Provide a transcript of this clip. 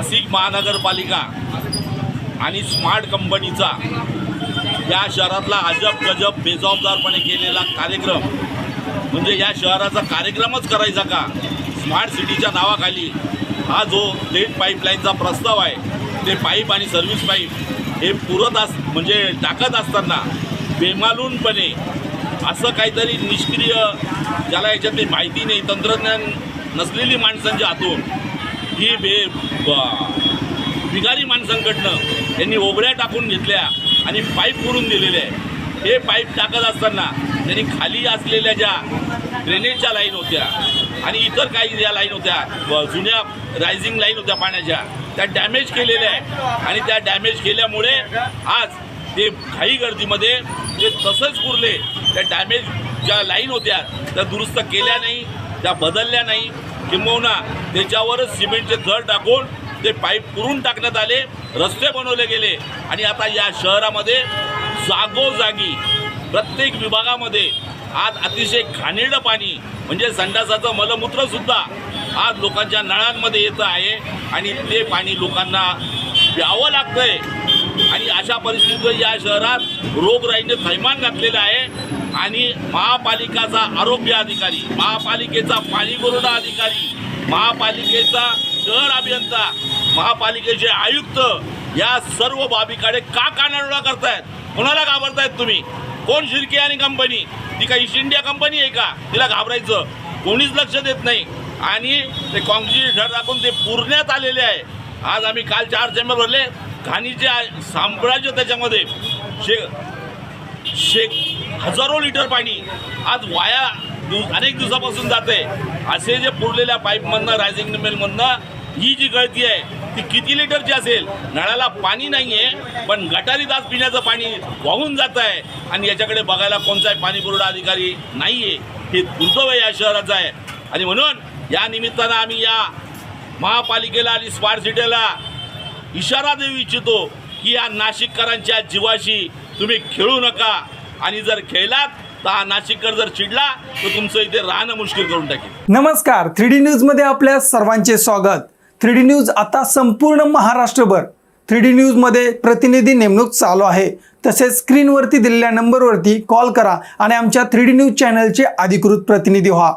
नाशिक महानगरपालिका आणि स्मार्ट कंपनीचा या शहरातला अजब गजब बेजबाबदारपणे केलेला कार्यक्रम म्हणजे या शहराचा कार्यक्रमच करायचा का? स्मार्ट सिटीच्या नावाखाली हा जो लेट पाईपलाईनचा प्रस्ताव आहे ते पाईप आणि सर्व्हिस पाईप हे पुरत अस म्हणजे टाकत असताना बेमालूनपणे असं काहीतरी निष्क्रिय ज्याला याच्यातली माहिती नाही तंत्रज्ञान नसलेली माणसांच्या हातून ही बे ब- बिगारी माणसांकडनं त्यांनी ओबड्या टाकून घेतल्या आणि पाईप पुरून दिलेले. आहे हे पाईप टाकत असताना त्यांनी खाली असलेल्या ज्या ड्रेनेजच्या लाईन होत्या आणि इतर काही ज्या लाईन होत्या जुन्या रायझिंग लाईन होत्या पाण्याच्या त्या डॅमेज केलेल्या आहे आणि त्या डॅमेज केल्यामुळे आज ते घाई गर्दीमध्ये ते तसंच पुरले त्या डॅमेज ज्या लाईन होत्या त्या दुरुस्त केल्या नाही त्या बदलल्या नाही. किंबहुना त्याच्यावरच सिमेंटचे थर टाकून ते पाईप पुरून टाकण्यात आले रस्ते बनवले गेले. आणि आता या शहरामध्ये जागोजागी प्रत्येक विभागामध्ये आज अतिशय घाणेरडं पाणी म्हणजे संडासाचं मलमूत्रसुद्धा आज लोकांच्या नळांमध्ये येतं आहे. आणि ते पाणी लोकांना प्यावं लागतंय. आणि अशा परिस्थितीत या शहरात रोगराईने थैमान घातलेलं आहे. आणि महापालिकाचा आरोग्य अधिकारी महापालिकेचा पाणी पुरवठा अधिकारी महापालिकेचा शहर अभियंता महापालिकेचे आयुक्त या सर्व बाबीकडे का कानाडोळा करतायत? कोणाला घाबरतायत तुम्ही? कोण शिर्के आणि कंपनी? ती का ईस्ट इंडिया कंपनी आहे का? तिला घाबरायचं? कोणीच लक्ष देत नाही. आणि ते काँग्रेसचे ढर टाकून ते पुरण्यात आलेले आहे. आज आम्ही काल चार चेंबर भरले. घाणीचे साम्राज्य त्याच्यामध्ये. शे शेक हजारो लिटर पाणी आज वाया दिव- अनेक दिवसापासून जाते असे जे पुरलेल्या पाईपमधनं रायझिंग मिलमधनं ही जी गळती आहे ती किती लिटरची असेल? नळाला पाणी नाही आहे पण गटारीत आज पिण्याचं पाणी वाहून जात आहे आणि याच्याकडे बघायला कोणताही पाणी पुरवठा अधिकारी नाही आहे हे दुर्दैव या शहराचं आहे. आणि म्हणून या निमित्तानं आम्ही या महापालिकेला आणि स्मार्ट सिटीला इशारा देऊ इच्छितो की या नाशिककरांच्या जीवाशी तुम्ही खेळू नका. आणि जर खेळलात तर नाशिककर जर चिडला तर तुमचं इथे राहणं मुश्किल करून टाकेल. नमस्कार थ्री डी न्यूजमध्ये आपल्या सर्वांचे स्वागत. थ्री डी न्यूज आता संपूर्ण महाराष्ट्रभर. थ्री डी न्यूजमध्ये प्रतिनिधी नेमणूक चालू आहे. तसेच स्क्रीनवरती दिलेल्या नंबरवरती कॉल करा आणि आमच्या थ्री डी न्यूज चॅनलचे अधिकृत प्रतिनिधी व्हा.